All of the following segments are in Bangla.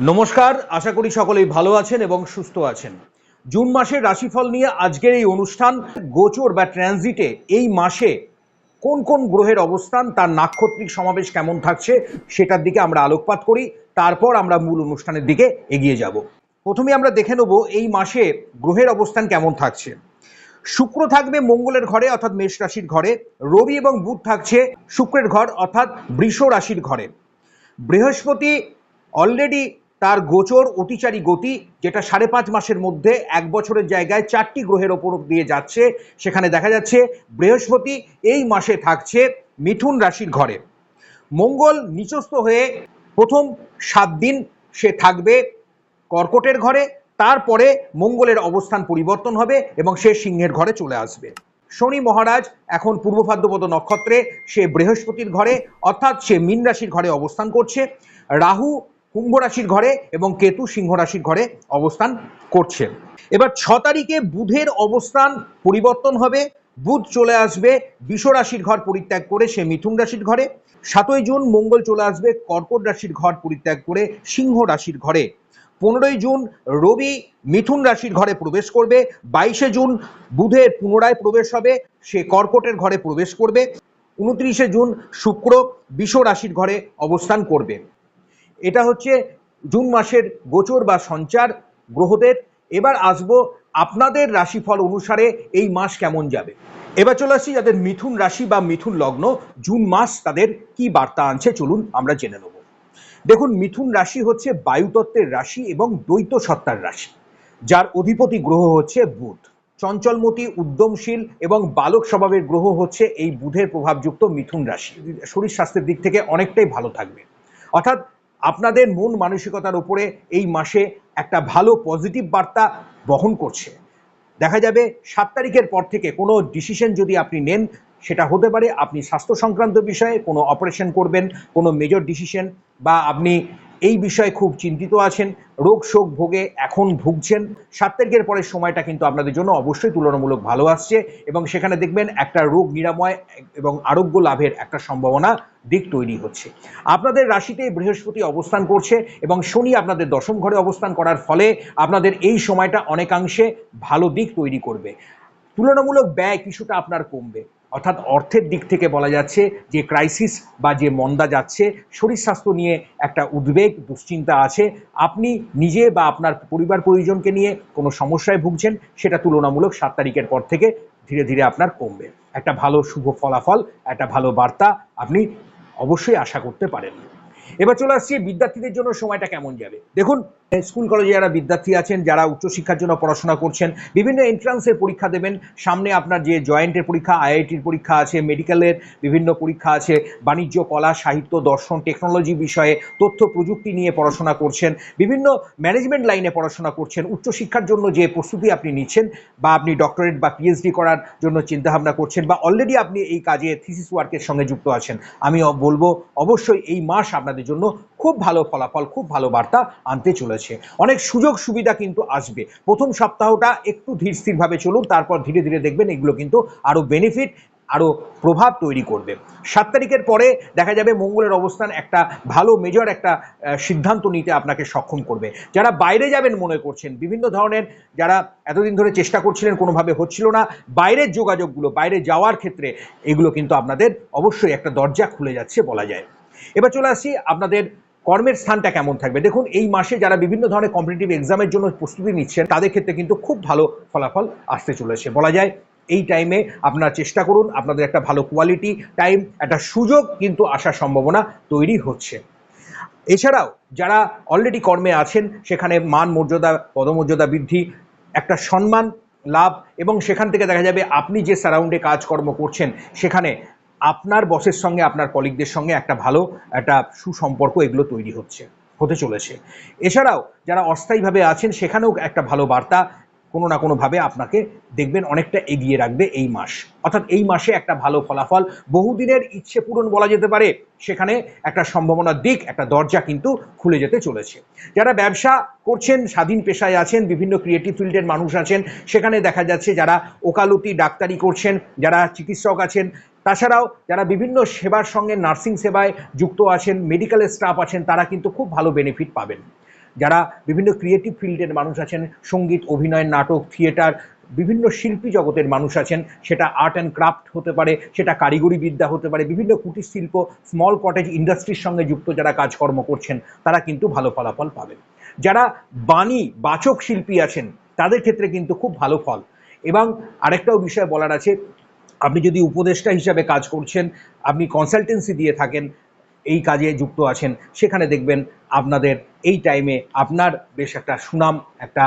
নমস্কার, আশা করি সকলেই ভালো আছেন এবং সুস্থ আছেন। জুন মাসের রাশিফল নিয়ে আজকের এই অনুষ্ঠান গোচর বা ট্রানজিটে এই মাসে কোন কোন গ্রহের অবস্থান, তার নাক্ষত্রিক সমাবেশ কেমন থাকছে সেটার দিকে আমরা আলোকপাত করি, তারপর আমরা মূল অনুষ্ঠানের দিকে এগিয়ে যাব। প্রথমে আমরা দেখে নেব এই মাসে গ্রহের অবস্থান কেমন থাকছে। শুক্র থাকবে মঙ্গলের ঘরে, অর্থাৎ মেষ রাশির ঘরে। রবি এবং বুধ থাকছে শুক্রের ঘর, অর্থাৎ বৃষ রাশির ঘরে। বৃহস্পতি অলরেডি তার গোচর অতিচারী গতি যেটা সাড়ে পাঁচ মাসের মধ্যে এক বছরের জায়গায় চারটি গ্রহের ওপর দিয়ে যাচ্ছে। সেখানে দেখা যাচ্ছে বৃহস্পতি এই মাসে থাকছে মিথুন রাশির ঘরে। মঙ্গল নিচস্থ হয়ে প্রথম সাত দিন সে থাকবে কর্কটের ঘরে, তারপরে মঙ্গলের অবস্থান পরিবর্তন হবে এবং সে সিংহের ঘরে চলে আসবে। শনি মহারাজ এখন পূর্ব ভাদ্রপদ নক্ষত্রে সে বৃহস্পতির ঘরে, অর্থাৎ সে মীন রাশির ঘরে অবস্থান করছে। রাহু কুম্ভ রাশির ঘরে এবং কেতু সিংহ রাশির ঘরে অবস্থান করছে। এবার ছ তারিখে বুধের অবস্থান পরিবর্তন হবে। বুধ চলে আসবে বিষ রাশির ঘর পরিত্যাগ করে সে মিথুন রাশির ঘরে। সাতই জুন মঙ্গল চলে আসবে কর্কট রাশির ঘর পরিত্যাগ করে সিংহ রাশির ঘরে। পনেরোই জুন রবি মিথুন রাশির ঘরে প্রবেশ করবে। বাইশে জুন বুধের পুনরায় প্রবেশ হবে। সে কর্কটের ঘরে প্রবেশ করবে। উনত্রিশে জুন শুক্র বিষ রাশির ঘরে অবস্থান করবে। এটা হচ্ছে জুন মাসের গোচর বা সঞ্চার গ্রহদের। এবার আসব আপনাদের রাশিফল অনুসারে এই মাস কেমন যাবে। এবার চলে আসছি যাদের মিথুন রাশি বা মিথুন লগ্ন। জুন মাস তাদের কি বার্তা আনছে চলুন আমরা জেনে নেব। দেখুন, মিথুন রাশি হচ্ছে বায়ুতত্ত্বের রাশি এবং দ্বৈত সত্তার রাশি, যার অধিপতি গ্রহ হচ্ছে বুধ। চঞ্চলমতি, উদ্যমশীল এবং বালক স্বভাবের গ্রহ হচ্ছে এই বুধের প্রভাবযুক্ত মিথুন রাশি। শরীর স্বাস্থ্যের দিক থেকে অনেকটাই ভালো থাকবে। অর্থাৎ আপনাদের মন মানসিকতার উপরে এই মাসে একটা ভালো পজিটিভ বার্তা বহন করছে। দেখা যাবে সাত তারিখের পর থেকে কোনো ডিসিশন যদি আপনি নেন, সেটা হতে পারে আপনি স্বাস্থ্য সংক্রান্ত বিষয়ে কোনো অপারেশন করবেন, কোনো মেজর ডিসিশন বা আপনি এই বিষয়ে খুব চিন্তিত আছেন। রোগ শোক ভোগে এখন ভুগছেন। সাত তারিখের পরের সময়টা কিন্তু আপনাদের জন্য অবশ্যই তুলনামূলক ভালো আসছে এবং সেখানে দেখবেন একটা রোগ নিরাময় এবং আরোগ্য লাভের একটা সম্ভাবনা দিক তৈরি হচ্ছে। আপনাদের রাশিতে বৃহস্পতি অবস্থান করছে এবং শনি আপনাদের দশম ঘরে অবস্থান করার ফলে আপনাদের এই সময়টা অনেকাংশে ভালো দিক তৈরি করবে। তুলনামূলক ব্যয় কিছুটা আপনার কমবে। অর্থাৎ অর্থের দিক থেকে বলা যাচ্ছে যে ক্রাইসিস বা যে মন্দা যাচ্ছে, শরীর স্বাস্থ্য নিয়ে একটা উদ্বেগ, দুশ্চিন্তা আছে। আপনি নিজে বা আপনার পরিবার পরিজনকে নিয়ে কোনো সমস্যায় ভুগছেন, সেটা তুলনামূলক সাত তারিখের পর থেকে ধীরে ধীরে আপনার কমবে। একটা ভালো শুভ ফলাফল, একটা ভালো বার্তা আপনি অবশ্যই আশা করতে পারেন। এবার চলে আসছি বিদ্যার্থীদের জন্য সময়টা কেমন যাবে? দেখুন, স্কুল কলেজে যারা বিদ্যার্থী আছেন, যারা উচ্চশিক্ষার জন্য পড়াশোনা করছেন, বিভিন্ন এন্ট্রান্সের পরীক্ষা দেবেন। সামনে আপনার যে জয়েন্টের পরীক্ষা আইআইটির পরীক্ষা আছে মেডিকেলের বিভিন্ন পরীক্ষা আছে, বাণিজ্য, কলা, সাহিত্য, দর্শন টেকনোলজি বিষয়ে তথ্য, প্রযুক্তি নিয়ে পড়াশোনা করছেন, বিভিন্ন ম্যানেজমেন্ট লাইনে পড়াশোনা করছেন, উচ্চশিক্ষার জন্য যে প্রস্তুতি আপনি নিচ্ছেন বা আপনি ডক্টরেট বা পিএইচডি করার জন্য চিন্তাভাবনা করছেন বা অলরেডি আপনি এই কাজে থিসিস ওয়ার্কের সঙ্গে যুক্ত আছেন আমি বলব, অবশ্যই এই মাস আপনাদের জন্য খুব ভালো ফলাফল, খুব ভালো বার্তা আনতে চলেছে। অনেক সুযোগ সুবিধা কিন্তু আসবে। প্রথম সপ্তাহটা একটু ধীর স্থিরভাবে চলুন, তারপর ধীরে ধীরে দেখবেন এগুলো কিন্তু আরও বেনিফিট আরও প্রভাব তৈরি করবে। সাত তারিখের পরে দেখা যাবে মঙ্গলের অবস্থান একটা ভালো মেজর একটা সিদ্ধান্ত নিতে আপনাকে সক্ষম করবে। যারা বাইরে যাবেন মনে করছেন, বিভিন্ন ধরনের যারা এতদিন ধরে চেষ্টা করছিলেন, কোনোভাবে হচ্ছিল না, বাইরের যোগাযোগগুলো, বাইরে যাওয়ার ক্ষেত্রে এগুলো কিন্তু আপনাদের অবশ্যই একটা দরজা খুলে যাচ্ছে বলা যায়। এবার চলে আসি আপনাদের কর্মের স্থানটা কেমন থাকবে। দেখুন, এই মাসে যারা বিভিন্ন ধরনের কম্পিটিটিভ এক্সামের জন্য প্রস্তুতি নিচ্ছেন, তাদের ক্ষেত্রে কিন্তু খুব ভালো ফলাফল আসতে চলেছে। বলা যায়, এই টাইমে আপনারা চেষ্টা করুন, আপনাদের একটা ভালো কোয়ালিটি টাইম একটা সুযোগ কিন্তু আসার সম্ভাবনা তৈরি হচ্ছে। এছাড়াও, যারা অলরেডি কর্মে আছেন, সেখানে মান মর্যাদা, পদমর্যাদা বৃদ্ধি, একটা সম্মান লাভ এবং সেখান থেকে দেখা যাবে আপনি যে সারাউন্ডে কাজকর্ম করছেন, সেখানে আপনার বসের সঙ্গে, আপনার কলিগদের সঙ্গে একটা ভালো, একটা সুসম্পর্ক এগুলো তৈরি হচ্ছে, হতে চলেছে। এছাড়াও যারা অস্থায়ীভাবে আছেন, সেখানেও একটা ভালো বার্তা কোনো না কোনোভাবে আপনাকে দেখবেন অনেকটা এগিয়ে রাখবে এই মাস। অর্থাৎ এই মাসে একটা ভালো ফলাফল, বহুদিনের ইচ্ছে পূরণ বলা যেতে পারে, সেখানে একটা সম্ভাবনার দিক, একটা দরজা কিন্তু খুলে যেতে চলেছে। যারা ব্যবসা করছেন, স্বাধীন পেশায় আছেন, বিভিন্ন ক্রিয়েটিভ ফিল্ডের মানুষ আছেন, সেখানে দেখা যাচ্ছে যারা ওকালতি ডাক্তারি করছেন, যারা চিকিৎসক আছেন, তাছাড়াও যারা বিভিন্ন সেবার সঙ্গে নার্সিং সেবায় যুক্ত আছেন মেডিকেল স্টাফ আছেন, তারা কিন্তু খুব ভালো বেনিফিট পাবেন। যারা বিভিন্ন ক্রিয়েটিভ ফিল্ডের মানুষ আছেন, সংগীত, অভিনয়, নাটক থিয়েটার বিভিন্ন শিল্পী জগতের মানুষ আছেন, সেটা আর্ট অ্যান্ড ক্রাফট হতে পারে, সেটা কারিগরি বিদ্যা হতে পারে, বিভিন্ন কুটির শিল্প স্মল কটেজ ইন্ডাস্ট্রির সঙ্গে যুক্ত যারা কাজকর্ম করছেন, তারা কিন্তু ভালো ফলাফল পাবেন। যারা বাণী, বাচক শিল্পী আছেন, তাদের ক্ষেত্রে কিন্তু খুব ভালো ফল। এবং আরেকটাও বিষয় বলার আছে, আপনি যদি উপদেষ্টা হিসাবে কাজ করছেন, আপনি কনসালটেন্সি দিয়ে থাকেন এই কাজে যুক্ত আছেন, সেখানে দেখবেন আপনাদের এই টাইমে আপনার বেশ একটা সুনাম, একটা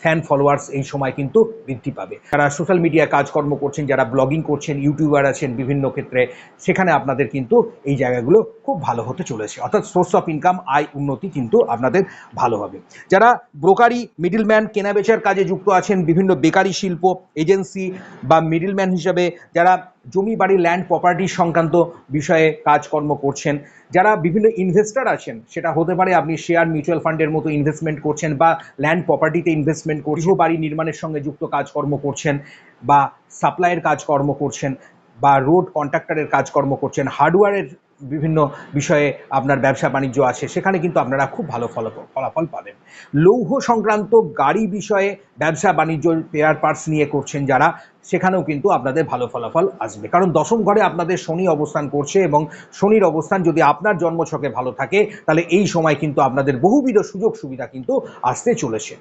ফ্যান ফলোয়ার্স এই সময় কিন্তু বৃদ্ধি পাবে। যারা সোশ্যাল মিডিয়া কাজকর্ম করছেন, যারা ব্লগিং করছেন ইউটিউবার আছেন বিভিন্ন ক্ষেত্রে, সেখানে আপনাদের কিন্তু এই জায়গাগুলো খুব ভালো হতে চলেছে। অর্থাৎ সোর্স অফ ইনকাম আয়, উন্নতি কিন্তু আপনাদের ভালো হবে। যারা ব্রোকারি মিডিলম্যান কেনাবেচার কাজে যুক্ত আছেন, বিভিন্ন বেকারি শিল্প এজেন্সি বা মিডিলম্যান হিসাবে যারা জমি, বাড়ি ল্যান্ড প্রপার্টি সংক্রান্ত বিষয়ে কাজকর্ম করছেন, যারা বিভিন্ন ইনভেস্টার আছেন, সেটা হতে পারে আপনি শেয়ার মিউচুয়াল ফান্ডের মতো ইনভেস্টমেন্ট করছেন বা ল্যান্ড প্রপার্টিতে ইনভেস্টমেন্ট করছেন বাড়ি নির্মাণের সঙ্গে যুক্ত কাজকর্ম করছেন বা সাপ্লাইয়ের কাজকর্ম করছেন বা রোড কন্ট্রাক্টরের কাজকর্ম করছেন হার্ডওয়্যারের বিভিন্ন বিষয়ে আপনার ব্যবসা বাণিজ্য আছে, সেখানে কিন্তু আপনারা খুব ভালো ফল ফলাফল পাবেন। লৌহ সংক্রান্ত গাড়ি বিষয়ে ব্যবসা বাণিজ্য পেয়ার পার্টস নিয়ে করছেন যারা, সেখানেও কিন্তু আপনাদের ভালো ফলাফল আসবে। কারণ দশম ঘরে আপনাদের শনি অবস্থান করছে এবং শনির অবস্থান যদি আপনার জন্মছকে ভালো থাকে, তাহলে এই সময় কিন্তু আপনাদের বহুবিধ সুযোগ সুবিধা কিন্তু আসতে চলেছে।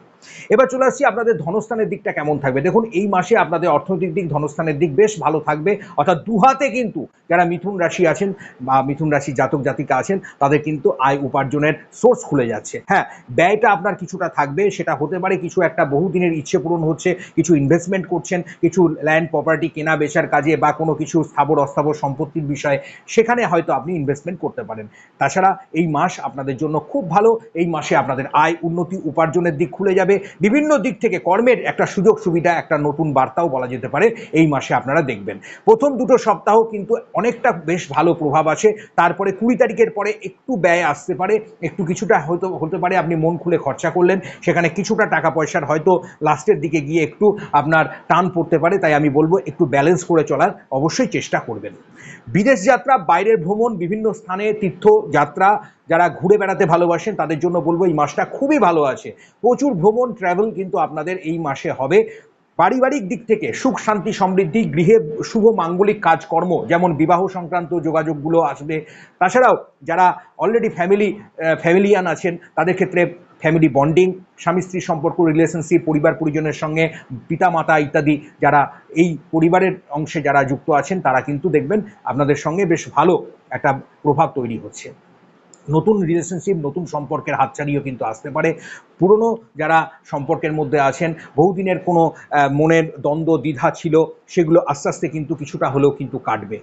এবার চলে আসছি আপনাদের ধনস্থানের দিকটা কেমন থাকবে? দেখুন, এই মাসে আপনাদের অর্থনৈতিক দিক, ধনস্থানের দিক বেশ ভালো থাকবে। অর্থাৎ দুহাতে কিন্তু যারা মিথুন রাশি আছেন বা মিথুন রাশি জাতক জাতিকা আছেন, তাদের কিন্তু আয় উপার্জনের সোর্স খুলে যাচ্ছে। হ্যাঁ ব্যয়টা আপনার কিছুটা থাকবে, সেটা হতে পারে কিছু একটা বহুদিনের ইচ্ছে পূরণ হচ্ছে, কিছু ইনভেস্টমেন্ট করছেন, কিছু ল্যান্ড প্রপার্টি কেনা বেচার কাজে বা কোনো কিছু স্থাবর অস্থাবর সম্পত্তির বিষয়ে, সেখানে হয়তো আপনি ইনভেস্টমেন্ট করতে পারেন। তাছাড়া এই মাস আপনাদের জন্য খুব ভালো, এই মাসে আপনাদের আয় উন্নতি উপার্জনের দিক খুলে যাবে। বিভিন্ন দিক থেকে কর্মের একটা সুযোগ সুবিধা, একটা নতুন বার্তাও বলা যেতে পারে, এই মাসে আপনারা দেখবেন। প্রথম দুটো সপ্তাহ কিন্তু অনেকটা বেশ ভালো প্রভাব আছে, তারপরে কুড়ি তারিখের পরে একটু ব্যয় আসতে পারে, একটু কিছুটা হয়তো, হতে পারে, আপনি মন খুলে খরচা করলেন, সেখানে কিছুটা টাকা পয়সার হয়তো লাস্টের দিকে গিয়ে একটু আপনার টান পড়তে পারে, তাই আমি বলব একটু ব্যালেন্স করে চলার অবশ্যই চেষ্টা করবেন। বিদেশ যাত্রা, বাইরের ভ্রমণ, বিভিন্ন স্থানে তীর্থ যাত্রা যারা ঘুরে বেড়াতে ভালোবাসেন, তাদের জন্য বলব এই মাসটা খুবই ভালো আছে। প্রচুর ভ্রমণ ট্রাভেল কিন্তু আপনাদের এই মাসে হবে। পারিবারিক দিক থেকে সুখ, শান্তি, সমৃদ্ধি, গৃহে শুভ, মাঙ্গলিক কাজকর্ম, যেমন বিবাহ সংক্রান্ত যোগাযোগগুলো আসবে। তাছাড়াও যারা অলরেডি ফ্যামিলি ফ্যামিলিয়ান আছেন, তাদের ক্ষেত্রে ফ্যামিলি বন্ডিং স্বামী স্ত্রী সম্পর্ক রিলেশনশিপ পরিবার পরিজনের সঙ্গে পিতা মাতা ইত্যাদি যারা এই পরিবারের অংশে যারা যুক্ত আছেন, তারা কিন্তু দেখবেন আপনাদের সঙ্গে বেশ ভালো একটা প্রভাব তৈরি হচ্ছে। নতুন রিলেশনশিপ নতুন সম্পর্কের হাতছাড়িও কিন্তু আসতে পারে। পুরনো যারা সম্পর্কের মধ্যে আছেন, বহুদিনের কোনো মনের দ্বন্দ্ব, দ্বিধা ছিল, সেগুলো আস্তে আস্তে কিন্তু কিছুটা হলেও কিন্তু কাটবে।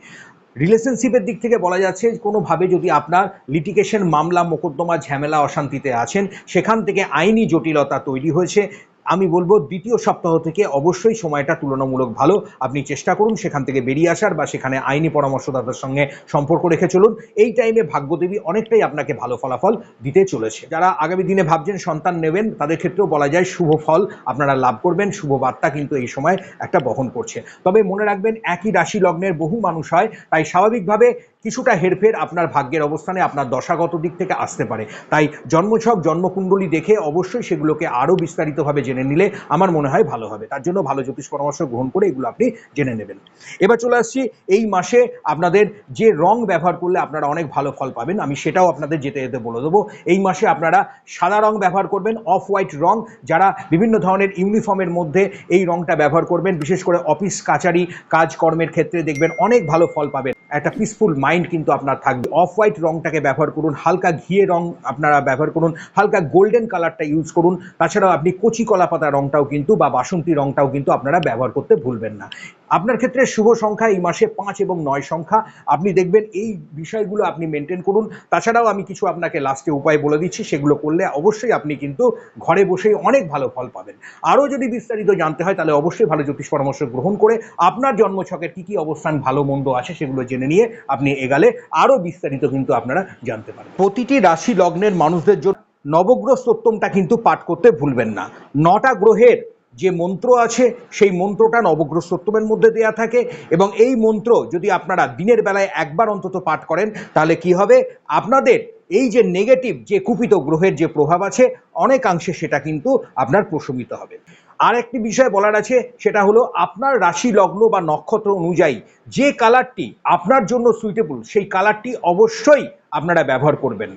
রিলেশনশিপের দিক থেকে বলা যাচ্ছে, কোনোভাবে যদি আপনার লিটিগেশন মামলা, মোকদ্দমা, ঝামেলা, অশান্তিতে আছেন, সেখান থেকে আইনি জটিলতা তৈরি হয়েছে। আমি বলব দ্বিতীয় সপ্তাহ থেকে অবশ্যই সময়টা তুলনামূলক ভালো। আপনি চেষ্টা করুন সেখান থেকে বেরিয়ে আসার বা সেখানে আইনি পরামর্শদাতার সঙ্গে সম্পর্ক রেখে চলুন। এই টাইমে ভাগ্যদেবী অনেকটাই আপনাকে ভালো ফলাফল দিতে চলেছে। যারা আগামী দিনে ভাবছেন সন্তান নেবেন, তাদের ক্ষেত্রেও বলা যায় শুভ ফল আপনারা লাভ করবেন। শুভ বার্তা কিন্তু এই সময় একটা বহন করছে। তবে মনে রাখবেন, একই রাশি লগ্নের বহু মানুষ হয়, তাই স্বাভাবিকভাবে কিছুটা হেরফের আপনার ভাগ্যের অবস্থানে আপনার দশাগত দিক থেকে আসতে পারে। তাই জন্মছক, জন্মকুণ্ডলী দেখে অবশ্যই সেগুলোকে আরও বিস্তারিতভাবে জেনে নিলে আমার মনে হয় ভালো হবে। তার জন্য ভালো জ্যোতিষ পরামর্শ গ্রহণ করে এগুলো আপনি জেনে নেবেন। এবার চলে আসছি, এই মাসে আপনাদের যে রং ব্যবহার করলে আপনারা অনেক ভালো ফল পাবেন, আমি সেটাও আপনাদের যেতে যেতে বলে দেবো। এই মাসে আপনারা সাদা রং ব্যবহার করবেন, অফ হোয়াইট রং, যারা বিভিন্ন ধরনের ইউনিফর্মের মধ্যে এই রংটা ব্যবহার করবেন, বিশেষ করে অফিস, কাচারি, কাজকর্মের ক্ষেত্রে দেখবেন অনেক ভালো ফল পাবেন। একটা পিসফুল মাইন্ড কিন্তু আপনার থাকবে। অফ হোয়াইট রংটাকে ব্যবহার করুন, হালকা ঘিয়ে রং আপনারা ব্যবহার করুন, হালকা গোল্ডেন কালারটা ইউজ করুন। তাছাড়াও আপনি কচি কলা পাতা রংটাও কিন্তু বা বাসন্তী রংটাও কিন্তু আপনারা ব্যবহার করতে ভুলবেন না। আপনার ক্ষেত্রে শুভ সংখ্যা এই মাসে পাঁচ এবং নয় সংখ্যা। আপনি দেখবেন এই বিষয়গুলো আপনি মেনটেন করুন। তাছাড়াও আমি কিছু আপনাকে লাস্টে উপায় বলে দিচ্ছি, সেগুলো করলে অবশ্যই আপনি কিন্তু ঘরে বসেই অনেক ভালো ফল পাবেন। আরও যদি বিস্তারিত জানতে হয়, তাহলে অবশ্যই ভালো জ্যোতিষ পরামর্শ গ্রহণ করে আপনার জন্মছকের কী কী অবস্থান, ভালো মন্দ আছে সেগুলো জেনে নিয়ে আপনি এগালে আরও বিস্তারিত কিন্তু আপনারা জানতে পারেন প্রতিটি রাশি লগ্নের মানুষদের জন্য নবগ্রহ সত্যমটা কিন্তু পাঠ করতে ভুলবেন না। নটা গ্রহের যে মন্ত্র আছে, সেই মন্ত্রটা নবগ্রহ সত্যমের মধ্যে দেয়া থাকে এবং এই মন্ত্র যদি আপনারা দিনের বেলায় একবার অন্তত পাঠ করেন, তাহলে কি হবে? আপনাদের এই যে নেগেটিভ যে কুপিত গ্রহের যে প্রভাব আছে, অনেকাংশে সেটা কিন্তু আপনার প্রশমিত হবে। আর একটি বিষয় বলার আছে, সেটা হলো আপনার রাশি লগ্ন বা নক্ষত্র অনুযায়ী যে কালারটি আপনার জন্য সুইটেবল সেই কালারটি অবশ্যই আপনারা ব্যবহার করবেন।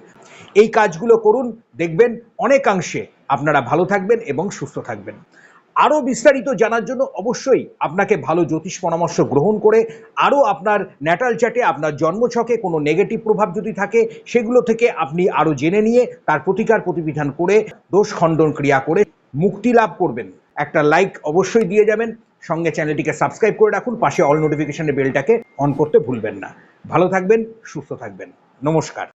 এই কাজগুলো করুন, দেখবেন অনেকাংশে আপনারা ভালো থাকবেন এবং সুস্থ থাকবেন। আরও বিস্তারিত জানার জন্য অবশ্যই আপনাকে ভালো জ্যোতিষ পরামর্শ গ্রহণ করে আরও আপনার ন্যাটাল চ্যাটে আপনার জন্মছকে কোনো নেগেটিভ প্রভাব যদি থাকে, সেগুলো থেকে আপনি আরও জেনে নিয়ে তার প্রতিকার প্রতিবিধান করে দোষ খণ্ডন ক্রিয়া করে মুক্তি লাভ করবেন। একটা লাইক অবশ্যই দিয়ে যাবেন। সঙ্গে চ্যানেলটিকে সাবস্ক্রাইব করে রাখুন। পাশে অল নোটিফিকেশনের বেলটাকে অন করতে ভুলবেন না। ভালো থাকবেন, সুস্থ থাকবেন। নমস্কার।